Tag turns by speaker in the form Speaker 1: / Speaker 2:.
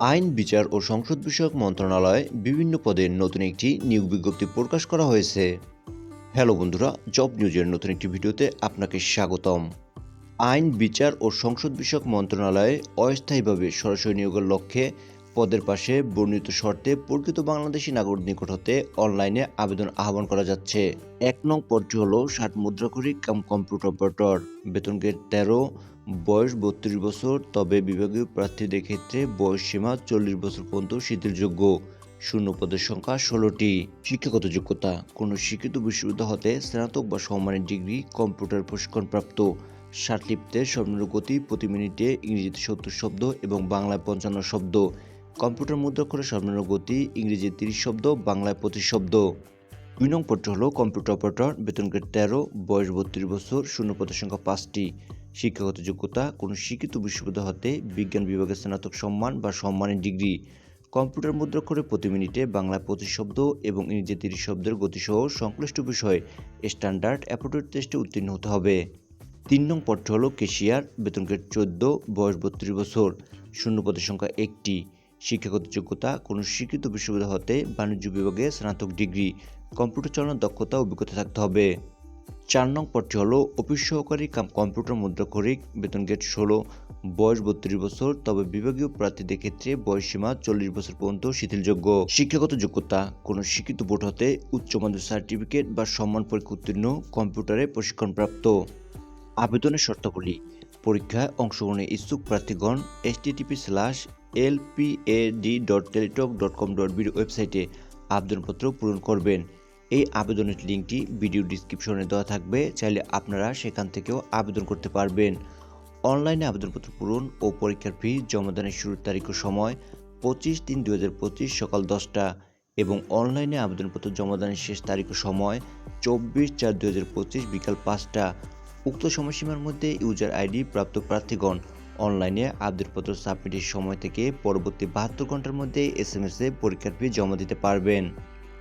Speaker 1: আইন, বিচার ও সংসদ বিষয়ক মন্ত্রণালয়ে বিভিন্ন পদে নতুন একটি নিয়োগ বিজ্ঞপ্তি প্রকাশ করা হয়েছে। হ্যালো বন্ধুরা, জব নিউজের নতুন একটি ভিডিওতে আপনাকে স্বাগতম। আইন, বিচার ও সংসদ বিষয়ক মন্ত্রণালয়ে অস্থায়ীভাবে সরাসরি নিয়োগের লক্ষ্যে পদের পাশে বর্ণিত শর্তে প্রকৃত বাংলাদেশি নাগরিক নিকট হতে অনলাইনে আবেদন আহ্বান করা যাচ্ছে। এক নং পদটি হল ষাট মুদ্রাকরী কাম কম্পিউটার অপারেটর। বেতন গ্রেড তেরো বয়স বত্রিশ বছর, তবে বিভাগীয় প্রার্থীদের ক্ষেত্রে বয়স সীমা চল্লিশ বছর পর্যন্ত শিথিলযোগ্য। শূন্য পদের সংখ্যা ষোলোটি। শিক্ষাগত যোগ্যতা, কোনো শিক্ষিত বিশ্ববিদ্যালয় হতে স্নাতক বা সমমানের ডিগ্রি, কম্পিউটার প্রশিক্ষণপ্রাপ্ত। ষাটলিপ্তের সর্বনিম্ন গতি প্রতি মিনিটে ইংরেজিতে সত্তর শব্দ এবং বাংলায় পঞ্চান্ন শব্দ। কম্পিউটার সর্বনিম্ন গতি ইংরেজি তিরিশ শব্দ, বাংলায় পঁচিশ শব্দ। দুই নং পদটি হলো কম্পিউটার অপারেটর বেতন গ্রেড তেরো, বয়স বত্রিশ বছর, শূন্য পদের সংখ্যা পাঁচটি। শিক্ষাগত যোগ্যতা, কোনো শিক্ষিত বিশ্ববিদ্যালয় হতে বিজ্ঞান বিভাগে স্নাতক সম্মান বা সম্মানের ডিগ্রি। কম্পিউটার মুদ্রাক্ষরে প্রতি মিনিটে বাংলা পঁচিশ শব্দ এবং ইংরেজি তিরিশ শব্দের গতিসহ সংশ্লিষ্ট বিষয়ে স্ট্যান্ডার্ড অ্যাপোটেড টেস্টে উত্তীর্ণ হতে হবে। তিন নং পদটি হলো কেশিয়ার, বেতন গ্রেড চোদ্দ, বয়স বত্রিশ বছর, শূন্য পদের সংখ্যা একটি। শিক্ষাগত যোগ্যতা, কোনো শিক্ষিত বিশ্ববিদ্যালয় হতে বাণিজ্য বিভাগে স্নাতক ডিগ্রি। কম্পিউটার চালানোর দক্ষতা অভিজ্ঞতা থাকতে হবে। চার নং পদটি হলো অফিস সহকারী কাম কম্পিউটার মুদ্রাক্ষরিক বেতন গেট ষোলো, বয়স বত্রিশ বছর, তবে বিভাগীয় প্রার্থীদের ক্ষেত্রে বয়স সীমা চল্লিশ বছর পর্যন্ত শিথিলযোগ্য। শিক্ষাগত যোগ্যতা, কোনো শিক্ষিত বোর্ড হতে উচ্চমাধ্যমিক সার্টিফিকেট বা সম্মান পরীক্ষা উত্তীর্ণ কম্পিউটারে প্রশিক্ষণপ্রাপ্ত। আবেদনের শর্তাবলী, পরীক্ষায় অংশগ্রহণে ইচ্ছুক প্রার্থীগণ H TTP slash L P A D dot Teletalk dot com dot BD ওয়েবসাইটে আবেদনপত্র পূরণ করবেন। এই আবেদনের লিঙ্কটি ভিডিও ডিসক্রিপশনে দেওয়া থাকবে। চাইলে আপনারা সেখান থেকেও আবেদন করতে পারবেন। অনলাইনে আবেদনপত্র পূরণ ও পরীক্ষার ফি জমাদানের শুরুর তারিখ ও সময় পঁচিশ তিন দু হাজার পঁচিশ সকাল দশটা এবং অনলাইনে আবেদনপত্র জমাদানের শেষ তারিখ ও সময় চব্বিশ চার দু হাজার পঁচিশ বিকাল পাঁচটা। উক্ত সময়সীমার মধ্যে ইউজার আইডি প্রাপ্ত প্রার্থীগণ অনলাইনে আবেদনপত্র সাবমিটের সময় থেকে পরবর্তী বাহাত্তর ঘণ্টার মধ্যে এস এম এসে পরীক্ষার ফি জমা দিতে পারবেন।